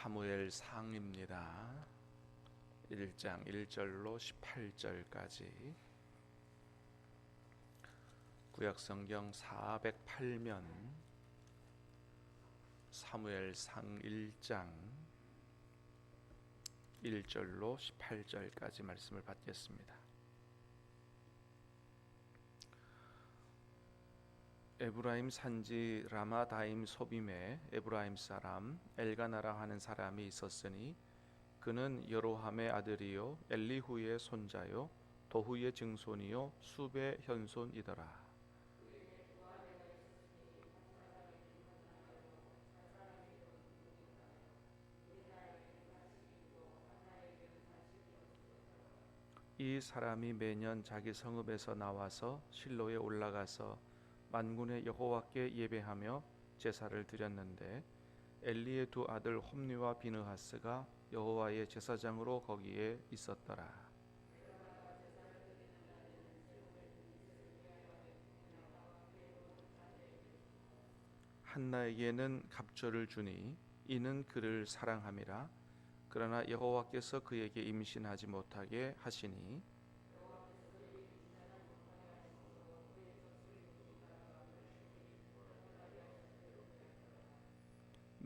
사무엘 상입니다. 1장 1절로 18절까지 구약 성경 408면 사무엘 상 1장 1절로 18절까지 말씀을 받겠습니다. 에브라임 산지 라마다임 소빔에 에브라임 사람 엘가나라 하는 사람이 있었으니 그는 여로함의 아들이요 엘리후의 손자요 도후의 증손이요 수베 현손이더라. 이 사람이 매년 자기 성읍에서 나와서 실로에 올라가서 만군의 여호와께 예배하며 제사를 드렸는데 엘리의 두 아들 홈리와 비느하스가 여호와의 제사장으로 거기에 있었더라. 한나에게는 갑절을 주니 이는 그를 사랑함이라 그러나 여호와께서 그에게 임신하지 못하게 하시니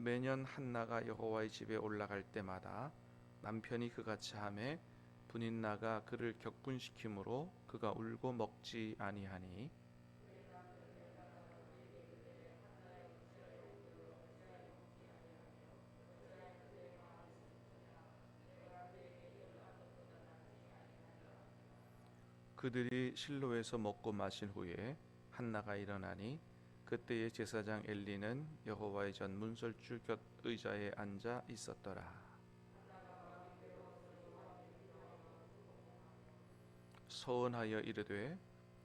매년 한나가 여호와의 집에 올라갈 때마다 남편이 그같이 하매 분인나가 그를 격분시키므로 그가 울고 먹지 아니하니. 그들이 실로에서 먹고 마신 후에 한나가 일어나니 그때의 제사장 엘리는 여호와의 전 문설주 곁 의자에 앉아 있었더라. 서원하여 이르되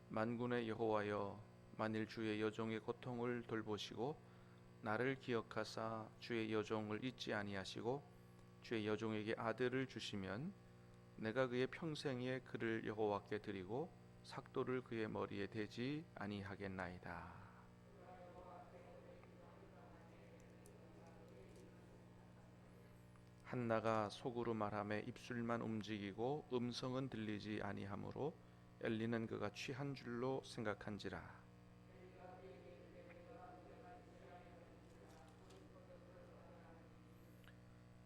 만군의 여호와여 만일 주의 여종의 고통을 돌보시고 나를 기억하사 주의 여종을 잊지 아니하시고 주의 여종에게 아들을 주시면 내가 그의 평생에 그를 여호와께 드리고 삭도를 그의 머리에 대지 아니하겠나이다. 한나가 속으로 말함에 입술만 움직이고 음성은 들리지 아니하므로 엘리는 그가 취한 줄로 생각한지라.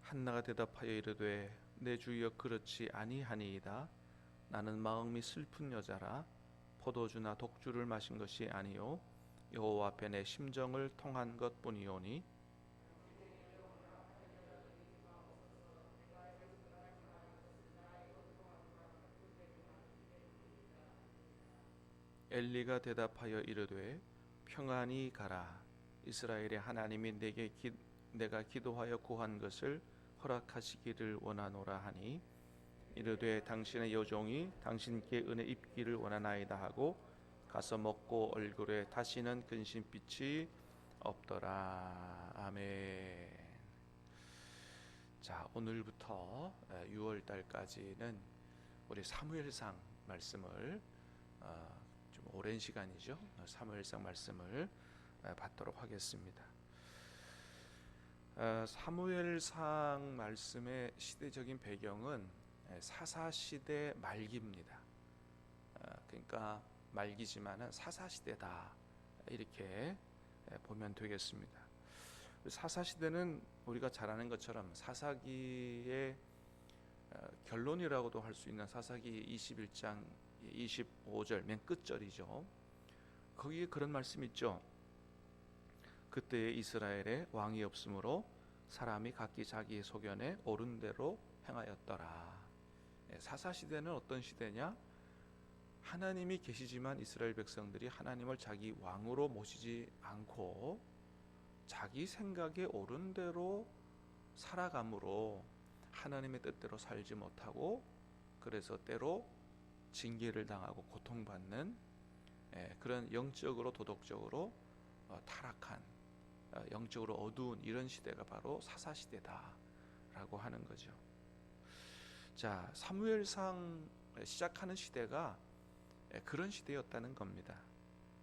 한나가 대답하여 이르되 내 주여 그렇지 아니하니이다. 나는 마음이 슬픈 여자라 포도주나 독주를 마신 것이 아니요 여호와 앞에 내 심정을 통한 것뿐이오니 엘리가 대답하여 이르되 평안히 가라 이스라엘의 하나님이 내게 기, 내가 기도하여 구한 것을 허락하시기를 원하노라 하니 이르되 당신의 여종이 당신께 은혜 입기를 원하나이다 하고 가서 먹고 얼굴에 다시는 근심빛이 없더라 아멘. 자 오늘부터 6월 달까지는 우리 사무엘상 말씀을 어, 좀 오랜 시간이죠. 사무엘상 말씀을 받도록 하겠습니다. 사무엘상 말씀의 시대적인 배경은 사사 시대 말기입니다. 그러니까 말기지만은 사사 시대다 이렇게 보면 되겠습니다. 사사 시대는 우리가 잘 아는 것처럼 사사기의 결론이라고도 할 수 있는 사사기 21장 25절 맨 끝절이죠. 거기에 그런 말씀 있죠. 그때 이스라엘에 왕이 없으므로 사람이 각기 자기의 소견에 옳은 대로 행하였더라. 예, 사사 시대는 어떤 시대냐? 하나님이 계시지만 이스라엘 백성들이 하나님을 자기 왕으로 모시지 않고 자기 생각에 옳은 대로 살아감으로 하나님의 뜻대로 살지 못하고 그래서 때로 징계를 당하고 고통받는 예, 그런 영적으로 도덕적으로 어, 타락한 어, 영적으로 어두운 이런 시대가 바로 사사 시대다라고 하는 거죠. 자 사무엘상 시작하는 시대가 예, 그런 시대였다는 겁니다.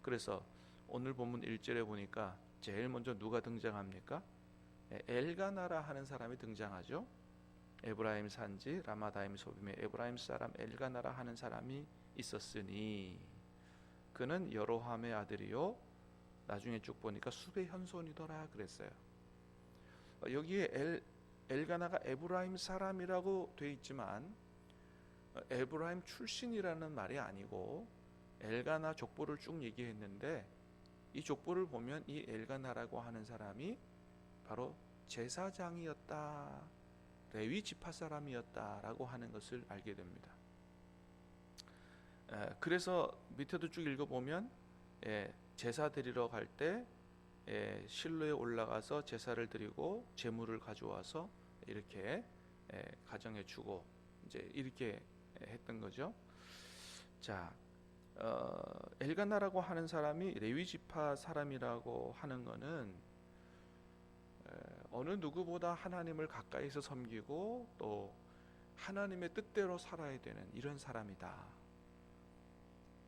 그래서 오늘 본문 1절에 보니까 제일 먼저 누가 등장합니까? 에, 엘가나라 하는 사람이 등장하죠. 에브라임 산지 라마다임 소빔에 에브라임 사람 엘가나라 하는 사람이 있었으니 그는 여로함의 아들이요 나중에 쭉 보니까 수배 현손이더라 그랬어요. 어, 여기에 엘, 엘가나가 에브라임 사람이라고 돼 있지만 어, 에브라임 출신이라는 말이 아니고 엘가나 족보를 쭉 얘기했는데 이 족보를 보면 이 엘가나라고 하는 사람이 바로 제사장이었다. 레위 지파 사람이었다라고 하는 것을 알게 됩니다. 에, 그래서 밑에도 쭉 읽어보면 예, 제사 드리러 갈때 예, 실로에 올라가서 제사를 드리고 제물을 가져와서 이렇게 예, 가정에 주고 이제 이렇게 했던 거죠. 자, 어, 엘가나라고 하는 사람이 레위 지파 사람이라고 하는 것은 에, 어느 누구보다 하나님을 가까이서 섬기고 또 하나님의 뜻대로 살아야 되는 이런 사람이다.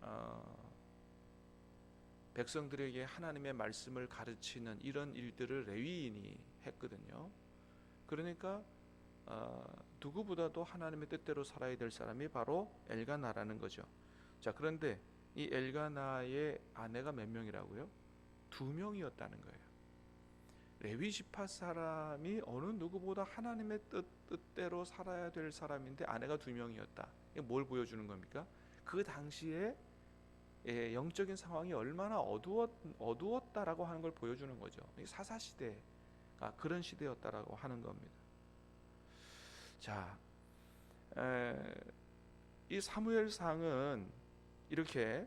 어, 백성들에게 하나님의 말씀을 가르치는 이런 일들을 레위인이 했거든요. 그러니까 어, 누구보다도 하나님의 뜻대로 살아야 될 사람이 바로 엘가나라는 거죠. 자, 그런데 이 엘가나의 아내가 몇 명이라고요? 두 명이었다는 거예요. 레위 지파 사람이 어느 누구보다 하나님의 뜻, 뜻대로 살아야 될 사람인데 아내가 두 명이었다. 뭘 보여주는 겁니까? 그 당시에 예, 영적인 상황이 얼마나 어두웠, 어두웠다라고 하는 걸 보여주는 거죠. 사사 시대가 그런 시대였다라고 하는 겁니다. 자, 에, 이 사무엘상은 이렇게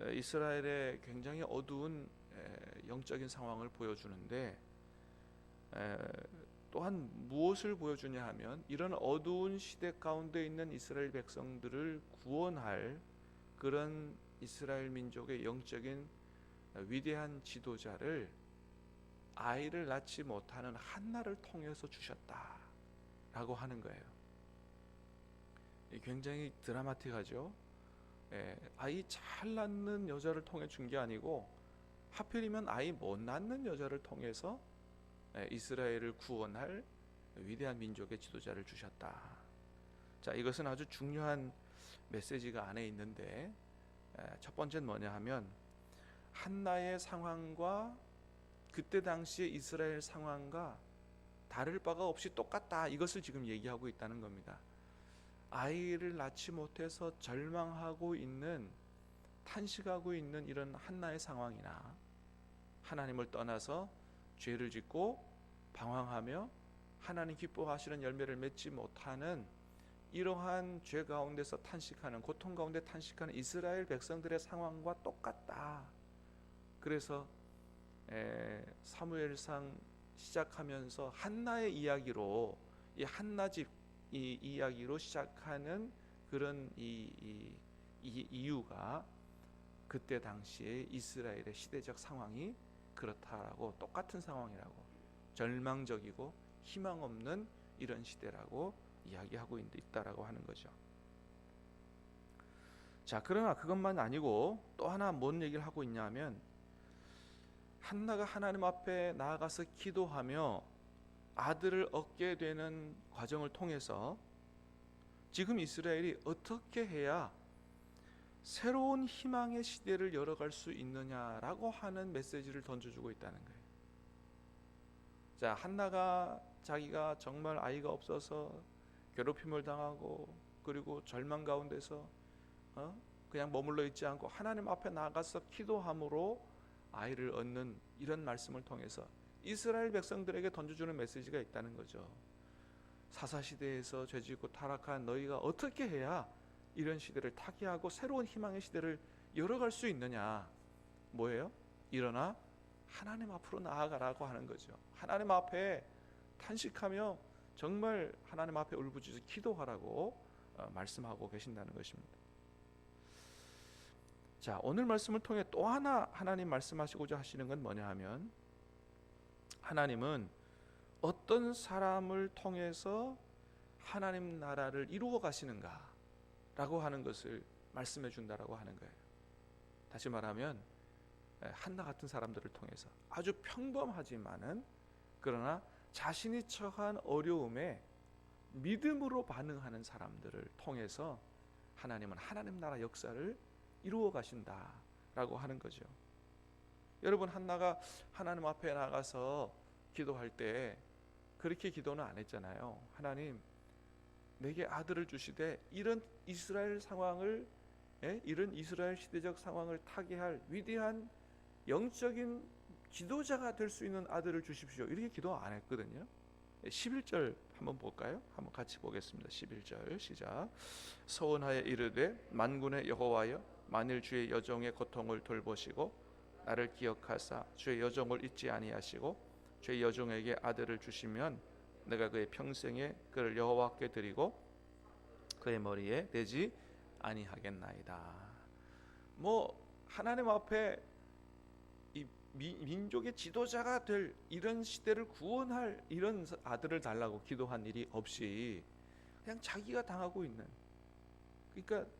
에, 이스라엘의 굉장히 어두운 에, 영적인 상황을 보여주는데 에, 또한 무엇을 보여주냐 하면 이런 어두운 시대 가운데 있는 이스라엘 백성들을 구원할 그런 이스라엘 민족의 영적인 위대한 지도자를 아이를 낳지 못하는 한나를 통해서 주셨다라고 하는 거예요. 굉장히 드라마틱하죠. 예, 아이 잘 낳는 여자를 통해 준 게 아니고 하필이면 아이 못 낳는 여자를 통해서 예, 이스라엘을 구원할 위대한 민족의 지도자를 주셨다. 자, 이것은 아주 중요한 메시지가 안에 있는데 예, 첫 번째는 뭐냐 하면 한나의 상황과 그때 당시의 이스라엘 상황과 다를 바가 없이 똑같다. 이것을 지금 얘기하고 있다는 겁니다. 아이를 낳지 못해서 절망하고 있는 탄식하고 있는 이런 한나의 상황이나 하나님을 떠나서 죄를 짓고 방황하며 하나님 기뻐하시는 열매를 맺지 못하는 이러한 죄 가운데서 탄식하는 고통 가운데 탄식하는 이스라엘 백성들의 상황과 똑같다. 그래서 에, 사무엘상 시작하면서 한나의 이야기로 이 한나 집 이 이야기로 시작하는 그런 이, 이, 이 이유가 그때 당시에 이스라엘의 시대적 상황이 그렇다라고 똑같은 상황이라고 절망적이고 희망 없는 이런 시대라고 이야기하고 있다라고 하는 거죠. 자, 그러나 그것만 아니고 또 하나 뭔 얘기를 하고 있냐면 한나가 하나님 앞에 나아가서 기도하며 아들을 얻게 되는 과정을 통해서 지금 이스라엘이 어떻게 해야 새로운 희망의 시대를 열어갈 수 있느냐라고 하는 메시지를 던져주고 있다는 거예요. 자, 한나가 자기가 정말 아이가 없어서 괴롭힘을 당하고 그리고 절망 가운데서 어? 그냥 머물러 있지 않고 하나님 앞에 나가서 기도함으로 아이를 얻는 이런 말씀을 통해서 이스라엘 백성들에게 던져주는 메시지가 있다는 거죠. 사사 시대에서 죄짓고 타락한 너희가 어떻게 해야 이런 시대를 타개하고 새로운 희망의 시대를 열어갈 수 있느냐? 뭐예요? 일어나 하나님 앞으로 나아가라고 하는 거죠. 하나님 앞에 탄식하며 정말 하나님 앞에 울부짖어 기도하라고 어, 말씀하고 계신다는 것입니다. 자, 오늘 말씀을 통해 또 하나 하나님 말씀하시고자 하시는 건 뭐냐 하면 하나님은 어떤 사람을 통해서 하나님 나라를 이루어 가시는가 라고 하는 것을 말씀해 준다라고 하는 거예요. 다시 말하면 한나 같은 사람들을 통해서 아주 평범하지만은 그러나 자신이 처한 어려움에 믿음으로 반응하는 사람들을 통해서 하나님은 하나님 나라 역사를 이루어 가신다라고 하는 거죠. 여러분 한나가 하나님 앞에 나가서 기도할 때 그렇게 기도는 안 했잖아요. 하나님 내게 아들을 주시되 이런 이스라엘 상황을 예? 이런 이스라엘 시대적 상황을 타개할 위대한 영적인 지도자가 될 수 있는 아들을 주십시오. 이렇게 기도 안 했거든요. 11절 한번 볼까요? 한번 같이 보겠습니다. 11절 시작. 서원하여 이르되 만군의 여호와여 만일 주의 여종의 고통을 돌보시고 나를 기억하사 주의 여종을 잊지 아니하시고 주의 여종에게 아들을 주시면 내가 그의 평생에 그를 여호와께 드리고 그의 머리에 대지 아니하겠나이다. 뭐 하나님 앞에 이 미- 민족의 지도자가 될 이런 시대를 구원할 이런 아들을 달라고 기도한 일이 없이 그냥 자기가 당하고 있는 그러니까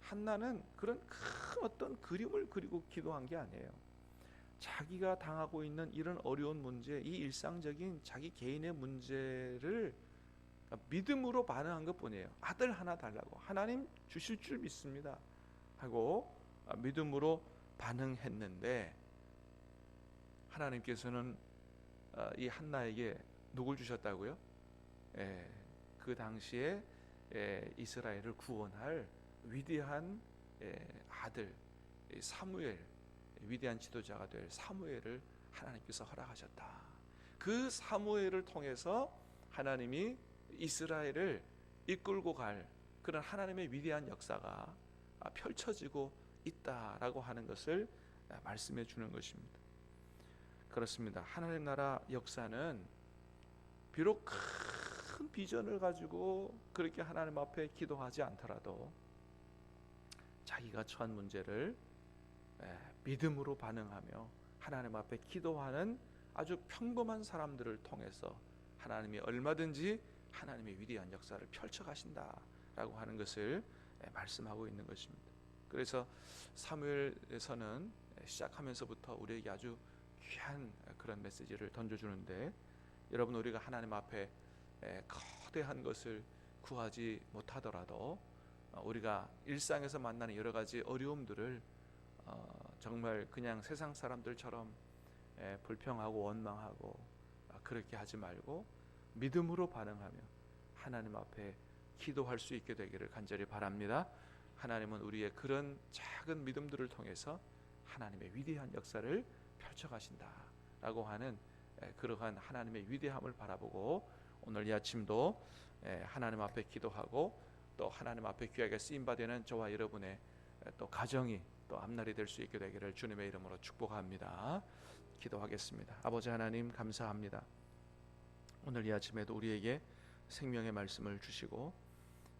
한나는 그런 큰 어떤 그림을 그리고 기도한 게 아니에요. 자기가 당하고 있는 이런 어려운 문제, 이 일상적인 자기 개인의 문제를 믿음으로 반응한 것뿐이에요. 아들 하나 달라고 하나님 주실 줄 믿습니다. 하고 믿음으로 반응했는데 하나님께서는 어, 이 한나에게 누굴 주셨다고요? 예, 그 당시에 예, 이스라엘을 구원할 위대한 예, 아들 예, 사무엘 위대한 지도자가 될 사무엘을 하나님께서 허락하셨다. 그 사무엘을 통해서 하나님이 이스라엘을 이끌고 갈 그런 하나님의 위대한 역사가 아, 펼쳐지고 있다라고 하는 것을 아, 말씀해 주는 것입니다. 그렇습니다. 하나님 나라 역사는 비록 큰 비전을 가지고 그렇게 하나님 앞에 기도하지 않더라도 자기가 처한 문제를 에, 믿음으로 반응하며 하나님 앞에 기도하는 아주 평범한 사람들을 통해서 하나님이 얼마든지 하나님의 위대한 역사를 펼쳐 가신다라고 하는 것을 에, 말씀하고 있는 것입니다. 그래서 사무엘에서는 시작하면서부터 우리에게 아주 귀한 그런 메시지를 던져주는데 여러분 우리가 하나님 앞에 에, 거대한 것을 구하지 못하더라도 어, 우리가 일상에서 만나는 여러 가지 어려움들을 어, 정말 그냥 세상 사람들처럼 에, 불평하고 원망하고 아, 그렇게 하지 말고 믿음으로 반응하며 하나님 앞에 기도할 수 있게 되기를 간절히 바랍니다. 하나님은 우리의 그런 작은 믿음들을 통해서 하나님의 위대한 역사를 펼쳐 가신다라고 하는 에, 그러한 하나님의 위대함을 바라보고 오늘 이 아침도 에, 하나님 앞에 기도하고 또 하나님 앞에 귀하게 쓰임 받는 저와 여러분의 에, 또 가정이 또 앞날이 될 수 있게 되기를 주님의 이름으로 축복합니다. 기도하겠습니다. 아버지 하나님 감사합니다. 오늘 이 아침에도 우리에게 생명의 말씀을 주시고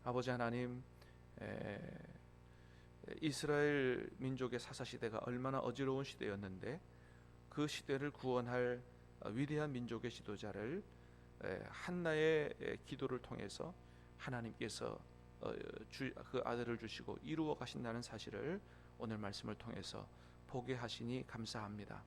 아버지 하나님 에, 이스라엘 민족의 사사 시대가 얼마나 어지러운 시대였는데 그 시대를 구원할 어, 위대한 민족의 지도자를 에, 한나의 에, 기도를 통해서 하나님께서 어, 주, 그 아들을 주시고 이루어 가신다는 사실을 오늘 말씀을 통해서 보게 하시니 감사합니다.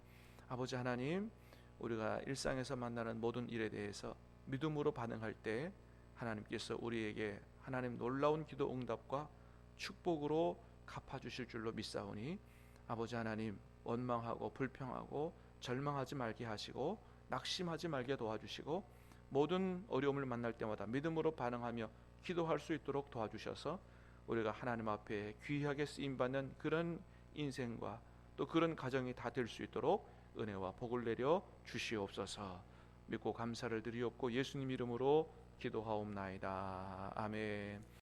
아버지 하나님, 우리가 일상에서 만나는 모든 일에 대해서 믿음으로 반응할 때 하나님께서 우리에게 하나님 놀라운 기도 응답과 축복으로 갚아 주실 줄로 믿사오니 아버지 하나님 원망하고 불평하고 절망하지 말게 하시고 낙심하지 말게 도와주시고 모든 어려움을 만날 때마다 믿음으로 반응하며 기도할 수 있도록 도와주셔서 우리가 하나님 앞에 귀하게 쓰임 받는 그런 인생과 또 그런 가정이 다 될 수 있도록 은혜와 복을 내려 주시옵소서. 믿고 감사를 드리옵고 예수님 이름으로 기도하옵나이다. 아멘.